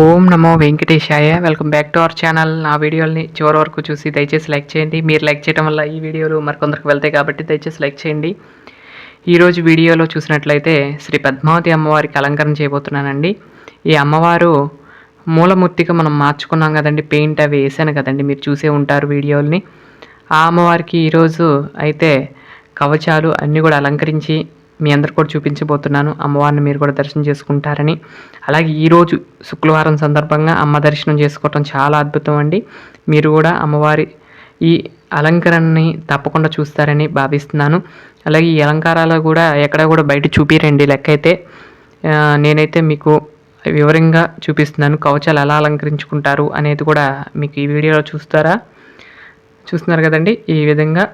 ఓం నమో వెంకటేశాయ. Welcome back to our channel నా వీడియోని చివరి వరకు చూసి దయచేసి లైక్ చేయండి. మీరు లైక్ చేయడం వల్ల ఈ వీడియోలు మరికొందరికి వెళ్తాయి కాబట్టి దయచేసి లైక్ చేయండి. ఈరోజు వీడియోలో చూసినట్లయితే శ్రీ పద్మావతి అమ్మవారికి అలంకరణ చేయబోతున్నానండి. ఈ అమ్మవారు మూలమూర్తిగా మనం మార్చుకున్నాం కదండి. పెయింట్ అవి వేసాను కదండి. మీరు చూసే ఉంటారు వీడియోల్ని. ఆ అమ్మవారికి ఈరోజు అయితే కవచాలు అన్నీ కూడా అలంకరించి మీ అందరు కూడా చూపించబోతున్నాను. అమ్మవారిని మీరు కూడా దర్శనం చేసుకుంటారని. అలాగే ఈరోజు శుక్రవారం సందర్భంగా అమ్మ దర్శనం చేసుకోవటం చాలా అద్భుతం అండి. మీరు కూడా అమ్మవారి ఈ అలంకరణని తప్పకుండా చూస్తారని భావిస్తున్నాను. అలాగే ఈ అలంకారాలు కూడా ఎక్కడ కూడా బయట చూపిరండి లెక్క అయితే నేనైతే మీకు వివరంగా చూపిస్తున్నాను. కవచాలు ఎలా అలంకరించుకుంటారు అనేది కూడా మీకు ఈ వీడియోలో చూస్తారా? చూస్తున్నారు కదండి? ఈ విధంగా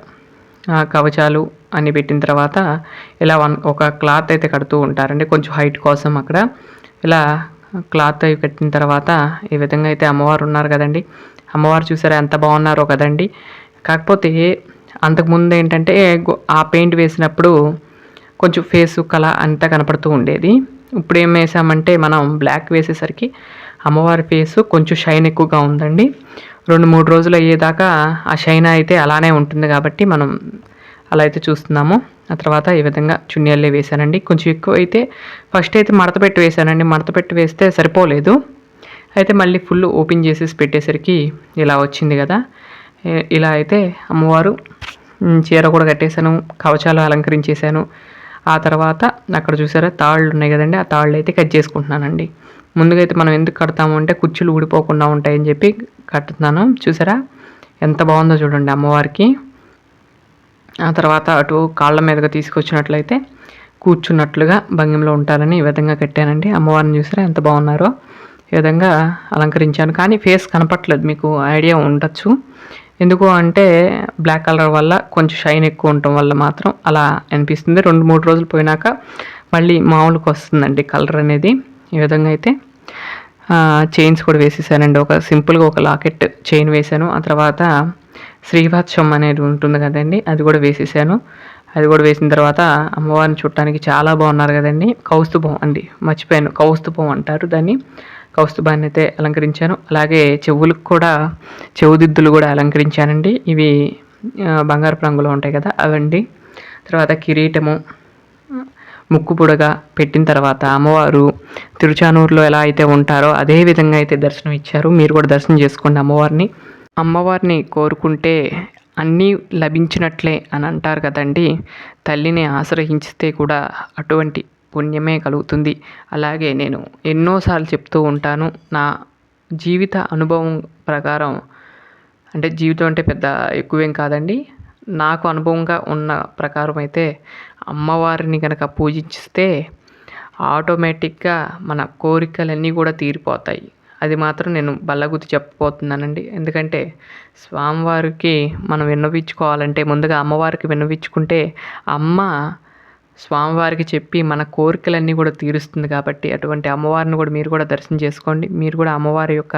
కవచాలు అని పెట్టిన తర్వాత ఇలా వన్ ఒక క్లాత్ అయితే కడుతూ ఉంటారండి. కొంచెం హైట్ కోసం అక్కడ. ఇలా క్లాత్ అవి కట్టిన తర్వాత ఈ విధంగా అయితే అమ్మవారు ఉన్నారు కదండి. అమ్మవారు చూసారా ఎంత బాగున్నారో కదండి. కాకపోతే అంతకుముందు ఏంటంటే ఆ పెయింట్ వేసినప్పుడు కొంచెం ఫేస్ కళ అంతా కనపడుతూ ఉండేది. ఇప్పుడు ఏం వేసామంటే మనం బ్లాక్ వేసేసరికి అమ్మవారి ఫేసు కొంచెం షైన్ ఎక్కువగా ఉందండి. రెండు మూడు రోజులు అయ్యేదాకా ఆ షైన్ అయితే అలానే ఉంటుంది కాబట్టి మనం అలా అయితే చూస్తున్నాము. ఆ తర్వాత ఈ విధంగా చున్నీళ్ళే వేసానండి కొంచెం ఎక్కువ అయితే ఫస్ట్ అయితే మడత పెట్టి వేసానండి మడత పెట్టి వేస్తే సరిపోలేదు. అయితే మళ్ళీ ఫుల్ ఓపెన్ చేసేసి పెట్టేసరికి ఇలా వచ్చింది కదా. ఇలా అయితే అమ్మవారు చీర కూడా కట్టేశాను కవచాలు అలంకరించేశాను. ఆ తర్వాత అక్కడ చూసారా తాళ్ళు ఉన్నాయి కదండి. ఆ తాళ్ళు అయితే కట్ చేసుకుంటున్నానండి. ముందుగా అయితే మనం ఎందుకు కడతాము అంటే కుర్చీలు ఊడిపోకుండా ఉంటాయని చెప్పి కట్టుతున్నాను. చూసారా? ఎంత బాగుందో చూడండి అమ్మవారికి. ఆ తర్వాత అటు కాళ్ళ మీదగా తీసుకొచ్చినట్లయితే కూర్చున్నట్లుగా భంగిమలో ఉంటారని ఈ విధంగా కట్టానండి. అమ్మవారిని చూసారా ఎంత బాగున్నారో. ఈ విధంగా అలంకరించాను. కానీ ఫేస్ కనపట్లేదు మీకు ఐడియా ఉండొచ్చు. ఎందుకు అంటే బ్లాక్ కలర్ వల్ల కొంచెం షైన్ ఎక్కువ ఉండటం వల్ల మాత్రం అలా అనిపిస్తుంది. రెండు మూడు రోజులు పోయినాక మళ్ళీ మామూలుగా వస్తుందండి కలర్ అనేది. ఈ విధంగా అయితే చైన్స్ కూడా వేసేసానండి. ఒక సింపుల్గా ఒక లాకెట్ చైన్ వేసాను. ఆ తర్వాత శ్రీభాత్సం అనేది ఉంటుంది కదండి అది కూడా వేసేసాను. అది కూడా వేసిన తర్వాత అమ్మవారిని చూడటానికి చాలా బాగున్నారు కదండి. కౌస్తుభం అండి మర్చిపోయాను. కౌస్తుభం అంటారు దాన్ని. కౌస్తుభాన్ని అయితే అలంకరించాను. అలాగే చెవులకు కూడా చెవుదిద్దులు కూడా అలంకరించానండి. ఇవి బంగారపు రంగులో ఉంటాయి కదా అవండి. తర్వాత కిరీటము ముక్కు పొడగా పెట్టిన తర్వాత అమ్మవారు తిరుచానూరులో ఎలా అయితే ఉంటారో అదే విధంగా అయితే దర్శనం ఇచ్చారు మీరు కూడా దర్శనం చేసుకోండి అమ్మవారిని. అమ్మవారిని కోరుకుంటే అన్నీ లభించినట్లే అని అంటారు కదండి. తల్లిని ఆశ్రయించితే కూడా అటువంటి పుణ్యమే కలుగుతుంది. అలాగే నేను ఎన్నోసార్లు చెప్తూ ఉంటాను నా జీవిత అనుభవం ప్రకారం అంటే జీవితం అంటే పెద్ద ఎక్కువేం కాదండి. నాకు అనుభవంగా ఉన్న ప్రకారం అయితే అమ్మవారిని కనుక పూజిస్తే ఆటోమేటిక్గా మన కోరికలన్నీ కూడా తీరిపోతాయి. అది మాత్రం నేను బల్లగుద్ది చెప్పబోతున్నానండి. ఎందుకంటే స్వామివారికి మనం విన్నవించుకోవాలంటే ముందుగా అమ్మవారికి విన్నవించుకుంటే అమ్మ స్వామివారికి చెప్పి మన కోరికలన్నీ కూడా తీరుస్తుంది కాబట్టి అటువంటి అమ్మవారిని కూడా మీరు కూడా దర్శనం చేసుకోండి. మీరు కూడా అమ్మవారి యొక్క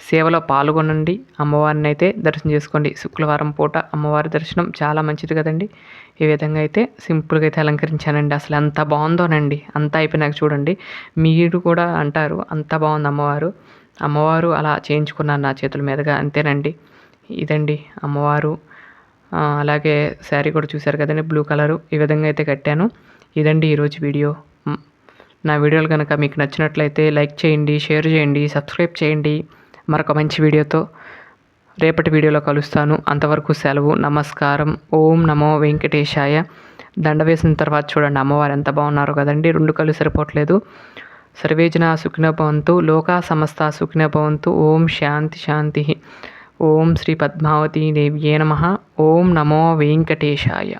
సేవలో పాల్గొనండి. అమ్మవారిని అయితే దర్శనం చేసుకోండి. శుక్రవారం పూట అమ్మవారి దర్శనం చాలా మంచిది కదండి. ఈ విధంగా అయితే సింపుల్గా అయితే అలంకరించానండి. అసలు ఎంత బాగుందోనండి. అంతా అయిపోయినాక చూడండి. మీరు కూడా అంటారు అంత బాగుంది అమ్మవారు. అమ్మవారు అలా చేయించుకున్నాను నా చేతుల మీదుగా. అంతేనండి. ఇదండి అమ్మవారు. అలాగే శారీ కూడా చూశారు కదండి బ్లూ కలరు. ఈ విధంగా అయితే కట్టాను. ఇదండి ఈరోజు వీడియో. నా వీడియోలు కనుక మీకు నచ్చినట్లయితే లైక్ చేయండి షేర్ చేయండి సబ్స్క్రైబ్ చేయండి. మరొక మంచి వీడియోతో రేపటి వీడియోలో కలుస్తాను. అంతవరకు సెలవు నమస్కారం. ఓం నమో వెంకటేశాయ. దండ వేసిన తర్వాత చూడండి అమ్మవారు ఎంత బాగున్నారు కదండి. రెండు కళ్ళు సరిపోవట్లేదు. సర్వేజన సుఖినభవంతు లోకా సమస్త సుఖినభవంతు. ఓం శాంతి శాంతి. ఓం శ్రీ పద్మావతీ దేవ్యే నమ. ఓం నమో వెంకటేశాయ.